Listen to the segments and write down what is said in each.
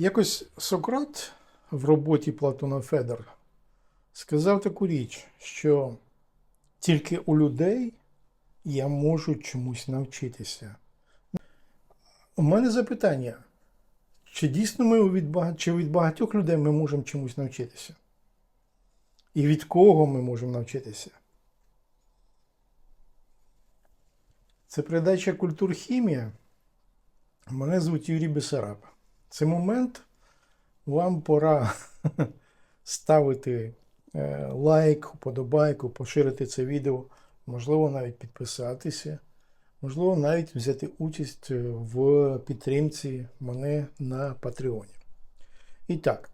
Якось Сократ в роботі Платона Федор сказав таку річ, що тільки у людей я можу чомусь навчитися. У мене запитання, чи дійсно ми від, чи від багатьох людей ми можемо чомусь навчитися? І від кого ми можемо навчитися? Це передача Культурхімія. Мене звуть Юрій Бесараб. Це момент вам пора ставити е, лайк, вподобайку, поширити це відео, можливо, навіть підписатися, можливо, навіть взяти участь е, в підтримці мене на Патреоні. І так,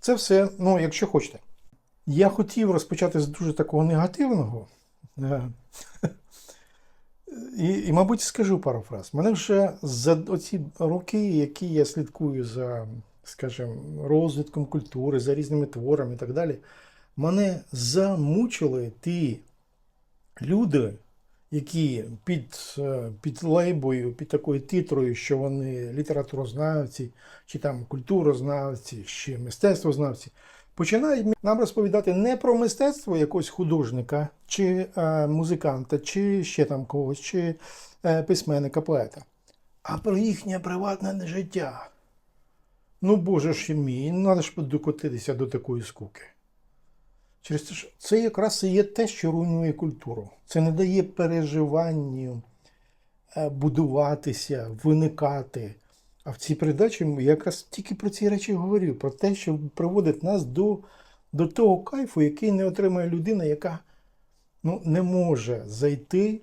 це все, ну, якщо хочете. Я хотів розпочати з дуже такого негативного. І, і, мабуть, скажу пару фраз. Мене вже за оці роки, які я слідкую за, скажімо, розвитком культури, за різними творами і так далі, мене замучили ті люди, які під, е, під лейбою, під такою титрою, що вони літературознавці, чи там культурознавці, чи мистецтвознавці, починають нам розповідати не про мистецтво якогось художника, чи е, музиканта, чи ще там когось, чи е, письменника, поета, а про їхнє приватне життя. Ну, Боже ж мій, треба ж докотитися до такої скуки. Через те, що це якраз і є те, що руйнує культуру. Це не дає переживанню е, будуватися, виникати. А в цій передачі я якраз тільки про ці речі говорю, про те, що приводить нас до, до того кайфу, який не отримує людина, яка ну, не може зайти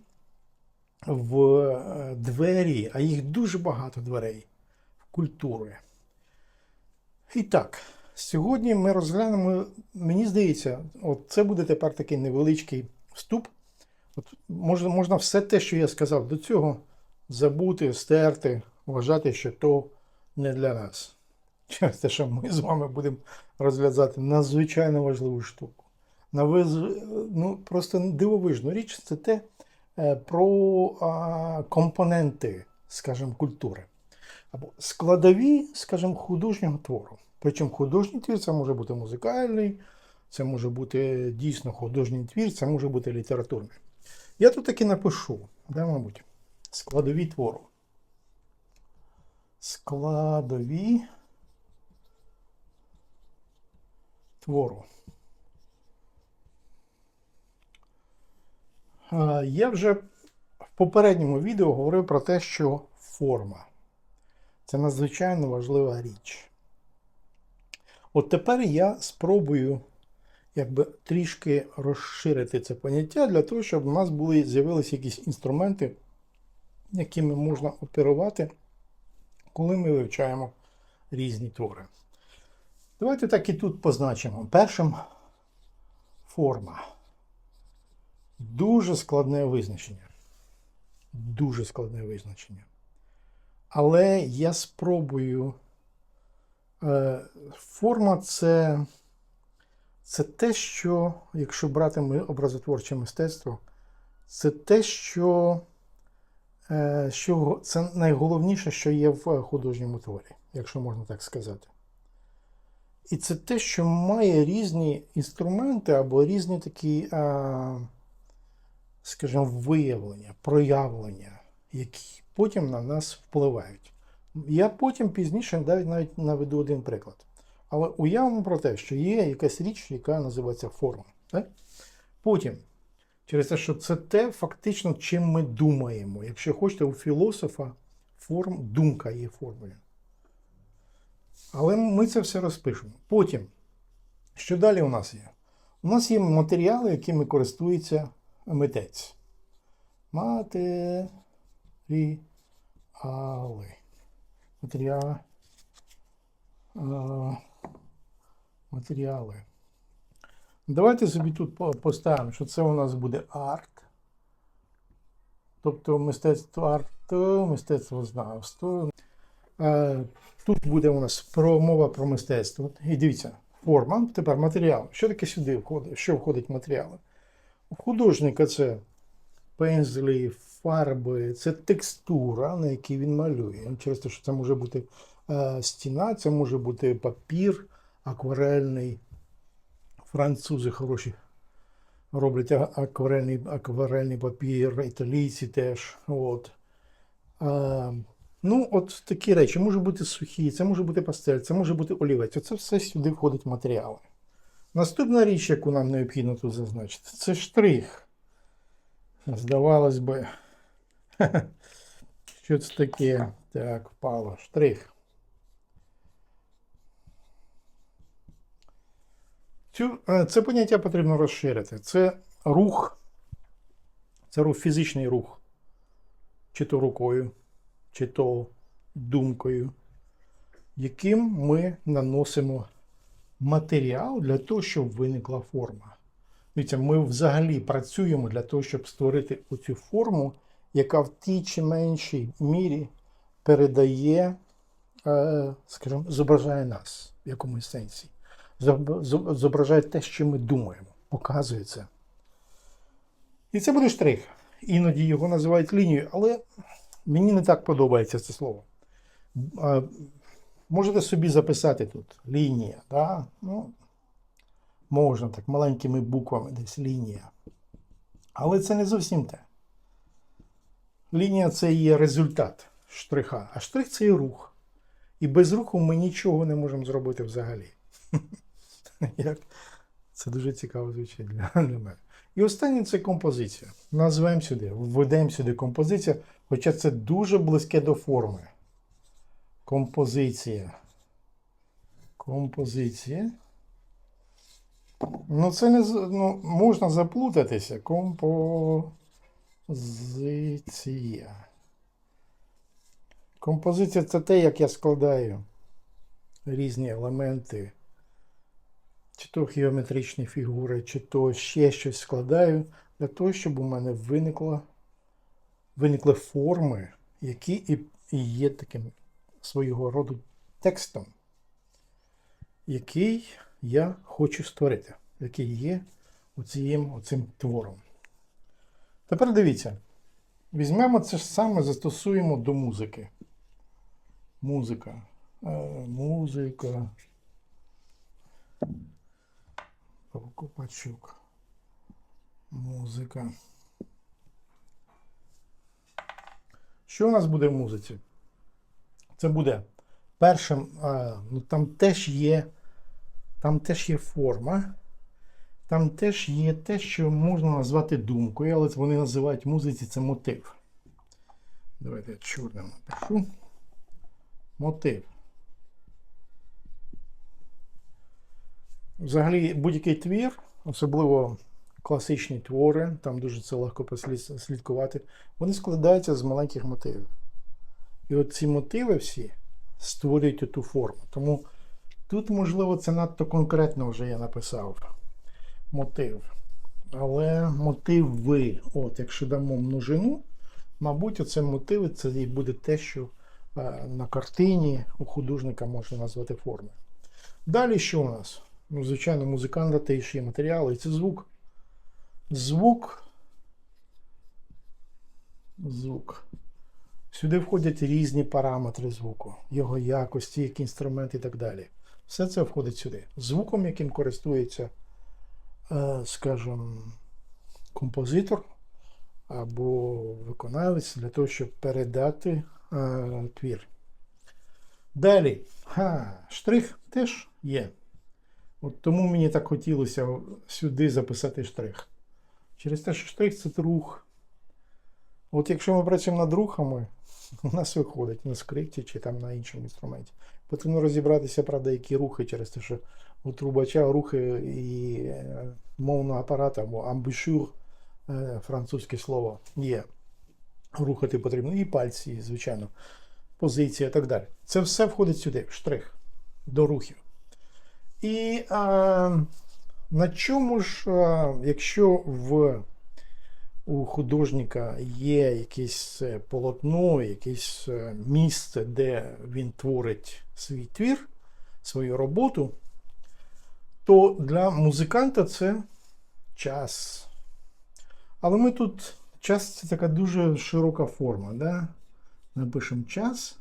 в е, двері, а їх дуже багато дверей в культуру. І так, сьогодні ми розглянемо, мені здається, от це буде тепер такий невеличкий вступ. От можна, можна все те, що я сказав до цього, забути, стерти, вважати, що то не для нас. Через те, що ми з вами будемо розглядати надзвичайно важливу штуку. Навез- Ну, просто дивовижну річ це те е, про а, компоненти, скажімо, культури. Або складові, скажімо, художнього твору. Причому художній твір це може бути музикальний, це може бути дійсно художній твір, це може бути літературний. Я тут таки напишу, да, мабуть, складові твору. Складові твору. Е, Я вже в попередньому відео говорив про те, що форма це надзвичайно важлива річ. От тепер я спробую якби трішки розширити це поняття для того, щоб у нас були з'явилися якісь інструменти, якими можна оперувати, коли ми вивчаємо різні твори. Давайте так і тут позначимо. Першим форма. Дуже складне визначення. Дуже складне визначення. Але я спробую. Е, Форма це, це те, що, якщо брати ми образотворче мистецтво, це те, що, що це найголовніше, що є в художньому творі, якщо можна так сказати. І це те, що має різні інструменти або різні такі, скажімо, виявлення, проявлення, які потім на нас впливають. Я потім пізніше навіть навіть наведу один приклад. Але уявимо про те, що є якась річ, яка називається форма. Так? Потім, через те, що це те, фактично, чим ми думаємо. Якщо хочете, у філософа форм, думка є формою. Але ми це все розпишемо. Потім, що далі у нас є? У нас є матеріали, якими користується митець. Матеріали. Матеріали. Матеріали. Давайте собі тут поставимо, що це у нас буде арт. Тобто мистецтво арт, мистецтвознавство. Е, Тут буде у нас мова про мистецтво. І дивіться, форма, тепер матеріал. Що таке сюди входить? Що входить в матеріали? У художника це пензлі, фарби, це текстура, на якій він малює. Через те, що це може бути е, стіна, це може бути папір акварельний. Французи хороші роблять акварельний, акварельний папір, італійці теж. От. А, ну, от такі речі. Може бути сухі, це може бути пастель, це може бути олівець. Оце все сюди входить матеріали. Наступна річ, яку нам необхідно тут зазначити, це штрих. Здавалось би, що це таке? Так, впало. Штрих. Цю, е, це поняття потрібно розширити. Це рух, це рух, фізичний рух. Чи то рукою, чи то думкою, яким ми наносимо матеріал для того, щоб виникла форма. Дивіться, ми взагалі працюємо для того, щоб створити оцю форму, яка в тій чи меншій мірі передає, е, скажімо, зображає нас в якомусь сенсі. Зоб- зоб- Зображає те, що ми думаємо, показує це. І це буде штрих. Іноді його називають лінією, але мені не так подобається це слово. Можете собі записати тут лінія. Да? Ну, можна так, маленькими буквами десь лінія. Але це не зовсім те. Лінія це є результат штриха, а штрих це і рух. І без руху ми нічого не можемо зробити взагалі. Як? Це дуже цікаво звучить для, мене. І останнє це композиція. Назвемо сюди, введемо сюди композиція, хоча це дуже близьке до форми. Композиція. Композиція. Ну, це не ну, можна заплутатися. Композиція. Композиція це те, як я складаю різні елементи, чи то геометричні фігури, чи то ще щось складаю для того, щоб у мене виникло, виникли форми, які і, і є таким свого роду текстом, який я хочу створити, який є оцім, оцим твором. Тепер дивіться, візьмемо це ж саме, застосуємо до музики. Музика. Е, музика. Копачук. Музика. Що у нас буде в музиці? Це буде першим, а, ну там теж є, там теж є форма, там теж є те, що можна назвати думкою, але вони називають музиці це мотив. Давайте я чорним напишу. Мотив. Взагалі, будь-який твір, особливо класичні твори, там дуже це легко послід- слідкувати, вони складаються з маленьких мотивів. І от ці мотиви всі створюють ту форму. Тому тут, можливо, це надто конкретно вже я написав. Мотив. Але мотиви, от, якщо дамо множину, мабуть, оце мотиви це і буде те, що е, на картині у художника можна назвати формою. Далі що у нас? Ну, звичайно, музиканта теж є матеріали, і це звук. Звук. Звук. Сюди входять різні параметри звуку, його якості, як інструмент і так далі. Все це входить сюди. Звуком, яким користується, е, скажімо, композитор або виконавець для того, щоб передати е, твір. Далі, ха, штрих теж є. От тому мені так хотілося сюди записати штрих. Через те, що штрих це рух. От якщо ми працюємо над рухами, у нас виходить на скрипті чи там на іншому інструменті. Потрібно розібратися, правда, які рухи через те, що у трубача рухи і е, мовного апарата або амбушюр, е, французьке слово, є. Рухати потрібно і пальці, звичайно, позиція і так далі. Це все входить сюди, в штрих, до рухів. І а, на чому ж, а, якщо в, у художника є якесь е, полотно, якесь е, місце, де він творить свій твір, свою роботу, то для музиканта це час. Але ми тут час це така дуже широка форма. Да? Напишемо час.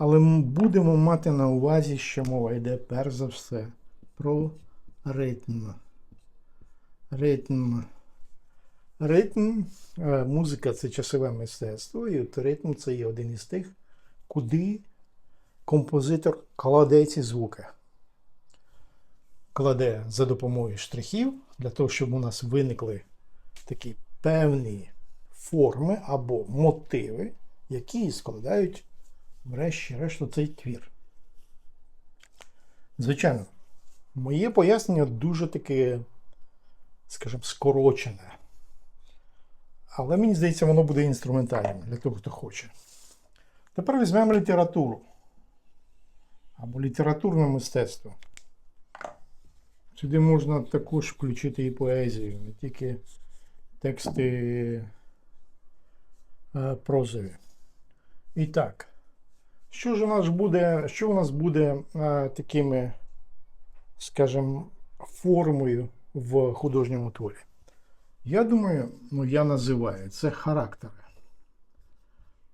Але м- будемо мати на увазі, що мова йде перш за все про ритм. Ритм. Ритм, е, музика це часове мистецтво, і от ритм це є один із тих, куди композитор кладе ці звуки. Кладе за допомогою штрихів, для того, щоб у нас виникли такі певні форми або мотиви, які складають, врешті-решту, цей твір. Звичайно, моє пояснення дуже таке, скажімо, скорочене. Але мені здається, воно буде інструментальним для того, хто хоче. Тепер візьмемо літературу або літературне мистецтво. Сюди можна також включити і поезію, не тільки тексти е, прозові. І так, що ж у нас буде, що у нас буде е, такими, скажімо, формою в художньому творі? Я думаю, ну я називаю це характери.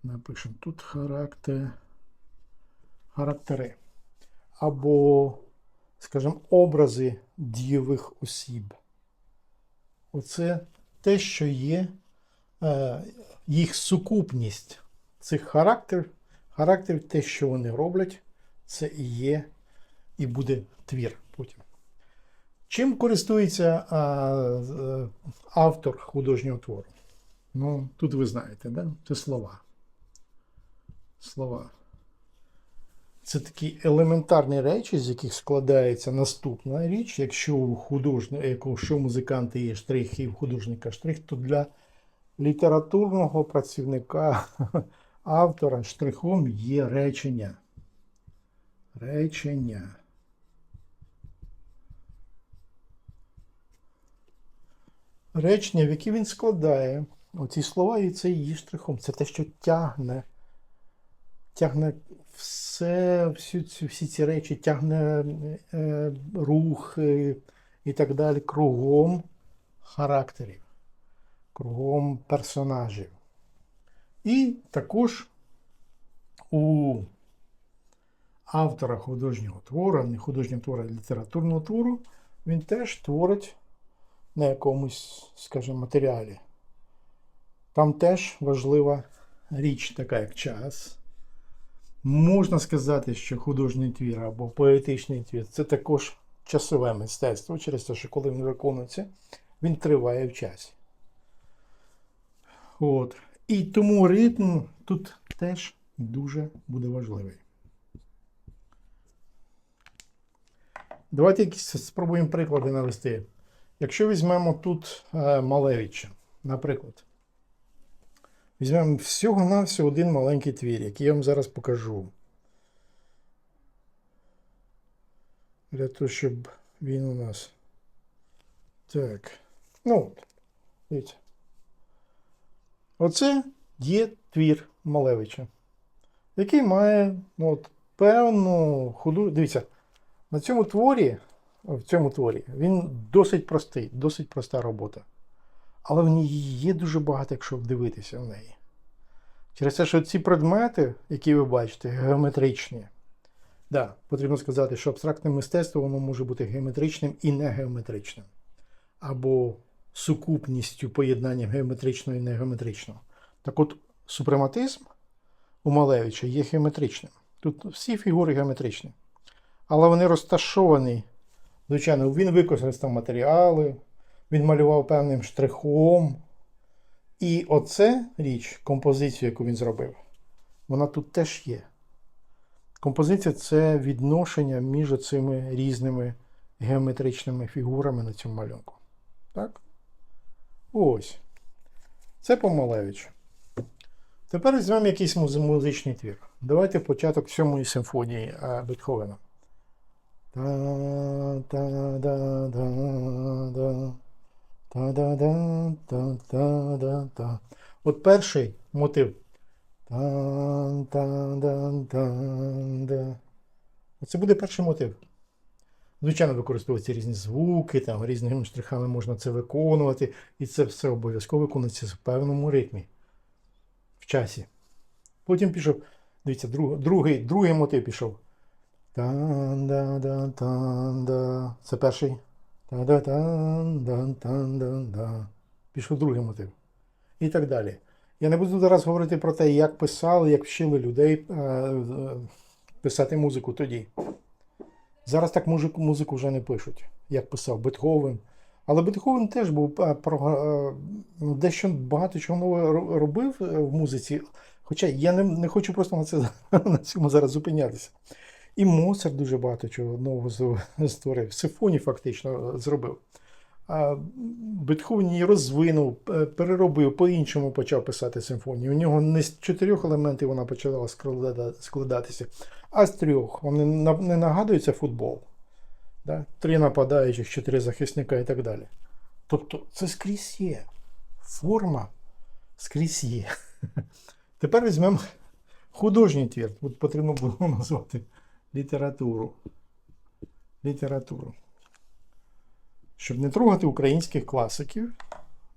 Напишемо тут характер, характери. Або, скажімо, образи дієвих осіб. Оце те, що є е, їх сукупність цих характерів, характерів, те, що вони роблять, це і є, і буде твір потім. Чим користується а, е, автор художнього твору? Ну, тут ви знаєте, да? це слова. Слова. Це такі елементарні речі, з яких складається наступна річ. Якщо у художника, якщо у музиканта є штрих і у художника штрих, то для літературного працівника, автора штрихом є речення. Речення. Речення, в які він складає оці слова, і це її штрихом. Це те, що тягне тягне все, всю всі ці речі, тягне е, рух е, і так далі кругом характерів, кругом персонажів. І також у автора художнього твору, не художнього твору, а літературного твору, він теж творить на якомусь, скажімо, матеріалі. Там теж важлива річ, така як час. Можна сказати, що художній твір або поетичний твір це також часове мистецтво, через те, що коли він виконується, він триває в часі. От. І тому ритм тут теж дуже буде важливий. Давайте якісь спробуємо приклади навести. Якщо візьмемо тут е, Малевича, наприклад. Візьмемо всього-навсього один маленький твір, який я вам зараз покажу. Для того, щоб він у нас. Так. Ну, от, дивіться. Оце є твір Малевича, який має ну, от, певну худу. Дивіться, на цьому творі, в цьому творі він досить простий, досить проста робота. Але в ній є дуже багато, якщо вдивитися в неї. Через те, що ці предмети, які ви бачите, геометричні. Да, потрібно сказати, що абстрактне мистецтво воно може бути геометричним і не геометричним. Або сукупністю поєднанням геометричного і негеометричного. Так от, супрематизм у Малевича є геометричним. Тут всі фігури геометричні. Але вони розташовані. Звичайно, він використав матеріали, він малював певним штрихом. І оце річ, композицію, яку він зробив, вона тут теж є. Композиція це відношення між цими різними геометричними фігурами на цьому малюнку. Так? Ось. Це Помалевич. Тепер візьмемо якийсь музичний твір. Давайте початок сьомої симфонії Бетховена. От перший мотив. Оце буде перший мотив. Звичайно, використовуються різні звуки, там різними штрихами можна це виконувати. І це все обов'язково виконується в певному ритмі в часі. Потім пішов. Дивіться, друг, другий, другий мотив пішов. Це перший. Пішов другий мотив. І так далі. Я не буду зараз говорити про те, як писали, як вчили людей е, е, писати музику тоді. Зараз так музику, вже не пишуть, як писав Бетховен. Але Бетховен теж був е, е, ну, дещо багато чого нового робив е, в музиці. Хоча я не, не хочу просто на, це, на цьому зараз зупинятися. І Моцарт дуже багато чого нового створив. Симфонії фактично зробив. Бетховен її розвинув, переробив, по-іншому почав писати симфонії. У нього не з чотирьох елементів вона почала складатися, а з трьох. Вони не нагадуються футбол. Да? Три нападаючих, чотири захисника і так далі. Тобто це скрізь є. Форма скрізь є. Тепер візьмемо художній твір. Тут потрібно було назвати літературу. Літературу. Щоб не трогати українських класиків,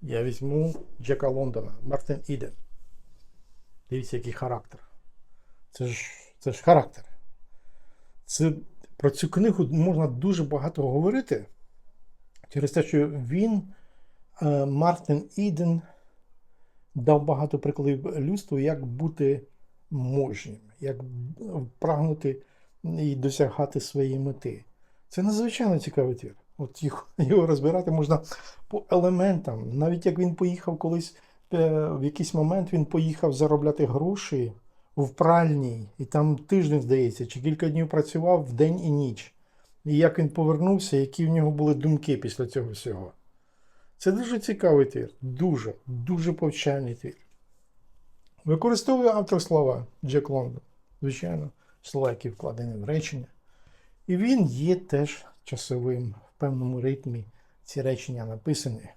я візьму Джека Лондона, Мартин Іден. Дивіться, який характер. Це ж, це ж характер. Це, про цю книгу можна дуже багато говорити через те, що він, е, Мартин Іден, дав багато прикладів людству, як бути можнім, як прагнути і досягати своєї мети. Це надзвичайно цікавий твір. От його, його розбирати можна по елементам. Навіть як він поїхав колись, е, в якийсь момент він поїхав заробляти гроші в пральній, і там тиждень, здається, чи кілька днів працював в день і ніч. І як він повернувся, які в нього були думки після цього всього. Це дуже цікавий твір. Дуже, дуже повчальний твір. Використовує автор слова Джек Лондон. Звичайно, слова, які вкладені в речення. І він є теж часовим в певному ритмі. Ці речення написані.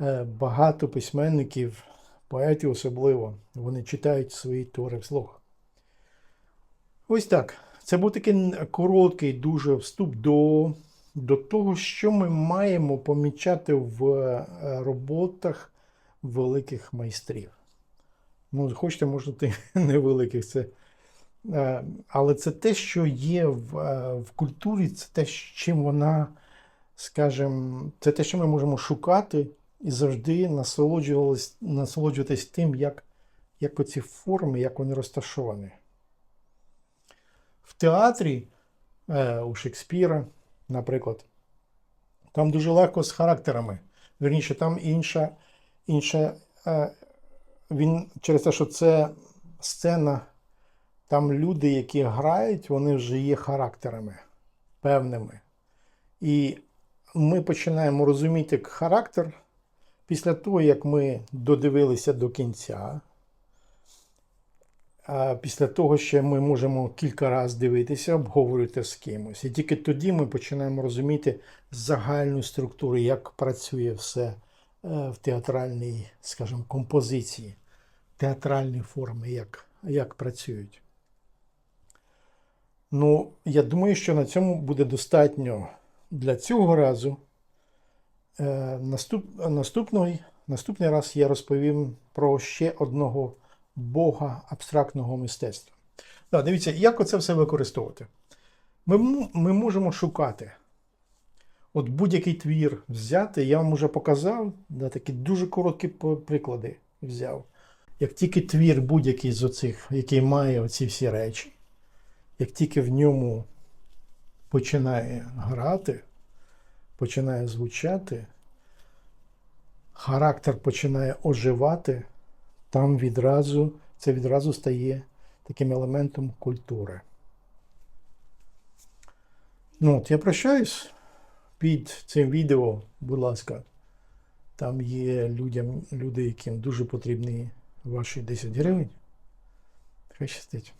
Е, Багато письменників, поетів особливо, вони читають свої твори вслух. Ось так. Це був такий короткий дуже вступ до, до того, що ми маємо помічати в е, роботах великих майстрів. Ну, хочете, можете невеликих. Це, е, але це те, що є в, е, в культурі, це те, чим вона, скажімо, це те, що ми можемо шукати і завжди насолоджуватись, тим, як, як оці форми, як вони розташовані. В театрі е, у Шекспіра, наприклад, там дуже легко з характерами. Вірніше, там інша, інша е, він через те, що це сцена, там люди, які грають, вони вже є характерами певними. І ми починаємо розуміти характер після того, як ми додивилися до кінця. А після того, що ми можемо кілька разів дивитися, обговорювати з кимось. І тільки тоді ми починаємо розуміти загальну структуру, як працює все е, в театральній, скажімо, композиції, театральні форми, як, як працюють. Ну, я думаю, що на цьому буде достатньо для цього разу. Е, Наступ, наступний, наступний раз я розповім про ще одного бога абстрактного мистецтва. Да, дивіться, як оце все використовувати. Ми, ми можемо шукати. От будь-який твір взяти, я вам вже показав, да, такі дуже короткі приклади взяв. Як тільки твір будь-який з оцих, який має оці всі речі, як тільки в ньому починає грати, починає звучати, характер починає оживати, там відразу це відразу стає таким елементом культури. Ну, от я прощаюсь під цим відео, будь ласка. Там є людям, люди, яким дуже потрібні ваші 10 гривень. Хай щастить.